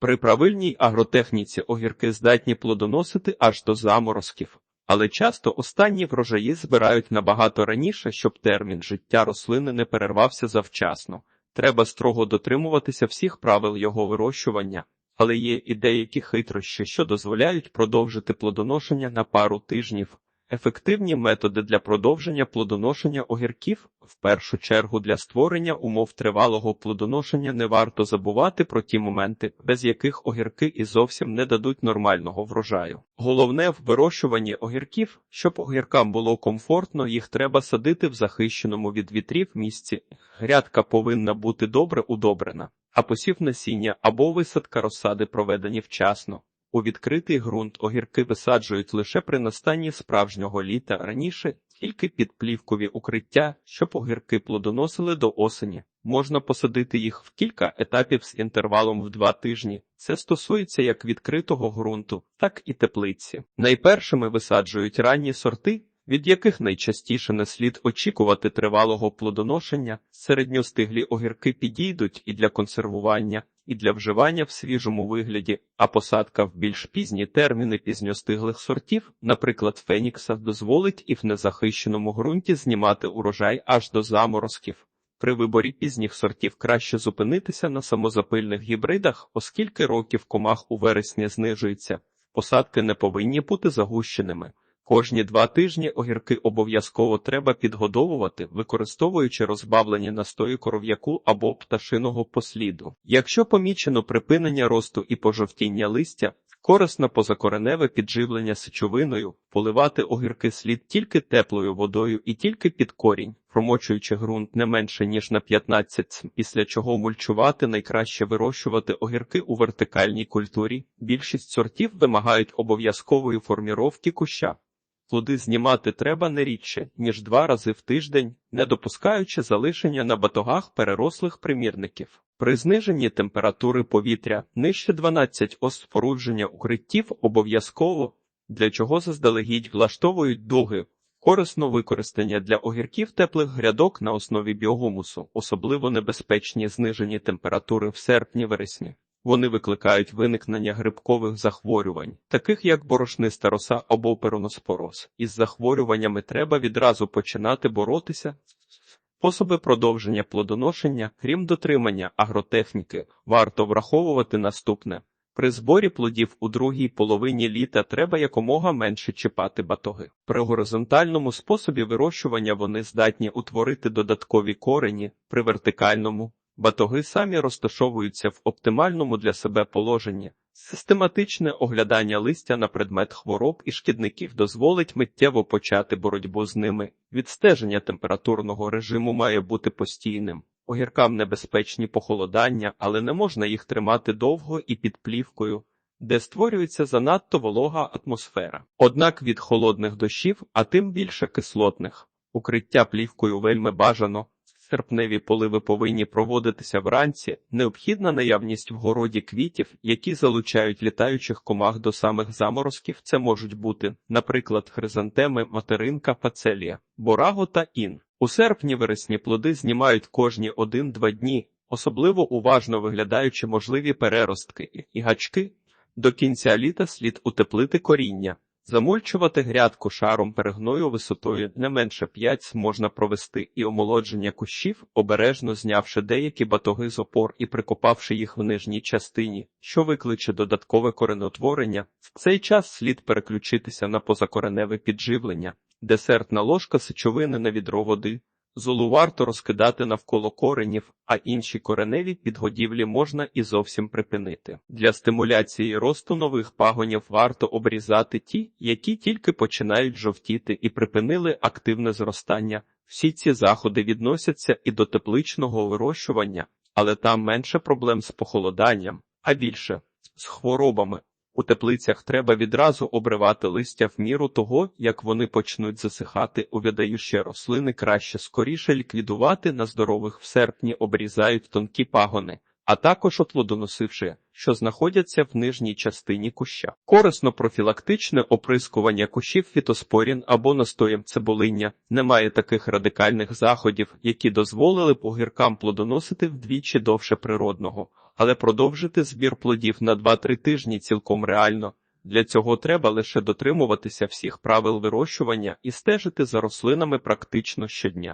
При правильній агротехніці огірки здатні плодоносити аж до заморозків, але часто останні врожаї збирають набагато раніше, щоб термін життя рослини не перервався завчасно. Треба строго дотримуватися всіх правил його вирощування, але є і деякі хитрощі, що дозволяють продовжити плодоношення на пару тижнів. Ефективні методи для продовження плодоношення огірків в першу чергу для створення умов тривалого плодоношення не варто забувати про ті моменти, без яких огірки і зовсім не дадуть нормального врожаю. Головне в вирощуванні огірків, щоб огіркам було комфортно, їх треба садити в захищеному від вітрів місці. Грядка повинна бути добре удобрена, а посів насіння або висадка розсади проведені вчасно. У відкритий ґрунт огірки висаджують лише при настанні справжнього літа раніше, тільки під плівкові укриття, щоб огірки плодоносили до осені. Можна посадити їх в кілька етапів з інтервалом в два тижні. Це стосується як відкритого ґрунту, так і теплиці. Найпершими висаджують ранні сорти, від яких найчастіше не слід очікувати тривалого плодоношення. Середньостиглі огірки підійдуть і для консервування, і для вживання в свіжому вигляді, а посадка в більш пізні терміни пізньостиглих сортів, наприклад, фенікса, дозволить і в незахищеному ґрунті знімати урожай аж до заморозків. При виборі пізніх сортів краще зупинитися на самозапильних гібридах, оскільки років комах у вересні знижується. Посадки не повинні бути загущеними. Кожні два тижні огірки обов'язково треба підгодовувати, використовуючи розбавлені настої коров'яку або пташиного посліду. Якщо помічено припинення росту і пожовтіння листя, корисно позакореневе підживлення сечовиною, поливати огірки слід тільки теплою водою і тільки під корінь, промочуючи ґрунт не менше ніж на 15 см, після чого мульчувати найкраще вирощувати огірки у вертикальній культурі. Більшість сортів вимагають обов'язкової форміровки куща. Плоди знімати треба не рідше, ніж два рази в тиждень, не допускаючи залишення на батогах перерослих примірників. При зниженні температури повітря нижче 12 ос спорудження укриттів обов'язково, для чого заздалегідь влаштовують дуги. Корисно використання для огірків теплих грядок на основі біогумусу, особливо небезпечні знижені температури в серпні-вересні. Вони викликають виникнення грибкових захворювань, таких як борошниста роса або пероноспороз. Із захворюваннями треба відразу починати боротися. Способи продовження плодоношення, крім дотримання агротехніки, варто враховувати наступне. При зборі плодів у другій половині літа треба якомога менше чіпати батоги. При горизонтальному способі вирощування вони здатні утворити додаткові корені, при вертикальному Батоги самі розташовуються в оптимальному для себе положенні. Систематичне оглядання листя на предмет хвороб і шкідників дозволить миттєво почати боротьбу з ними. Відстеження температурного режиму має бути постійним. Огіркам небезпечні похолодання, але не можна їх тримати довго і під плівкою, де створюється занадто волога атмосфера. Однак від холодних дощів, а тим більше кислотних, укриття плівкою вельми бажано. Серпневі поливи повинні проводитися вранці, необхідна наявність в городі квітів, які залучають літаючих комах до самих заморозків. Це можуть бути, наприклад, хризантеми, материнка, пацелія, бораго та ін. У серпні вересні плоди знімають кожні один-два дні, особливо уважно виглядаючи можливі переростки і гачки. До кінця літа слід утеплити коріння. Замульчувати грядку шаром перегною висотою не менше 5 можна провести і омолодження кущів, обережно знявши деякі батоги з опор і прикопавши їх в нижній частині, що викличе додаткове коренотворення. В цей час слід переключитися на позакореневе підживлення, десертна ложка сечовини на відро води. Золу варто розкидати навколо коренів, а інші кореневі підгодівлі можна і зовсім припинити. Для стимуляції росту нових пагонів варто обрізати ті, які тільки починають жовтіти і припинили активне зростання. Всі ці заходи відносяться і до тепличного вирощування, але там менше проблем з похолоданням, а більше з хворобами. У теплицях треба відразу обривати листя в міру того, як вони почнуть засихати, увядаючи рослини краще скоріше ліквідувати на здорових в серпні обрізають тонкі пагони, а також отлодоносивши, що знаходяться в нижній частині куща. Корисно профілактичне оприскування кущів фітоспорін або настоєм цибулиння. Немає таких радикальних заходів, які дозволили б огіркам плодоносити вдвічі довше природного але продовжити збір плодів на 2-3 тижні цілком реально. Для цього треба лише дотримуватися всіх правил вирощування і стежити за рослинами практично щодня.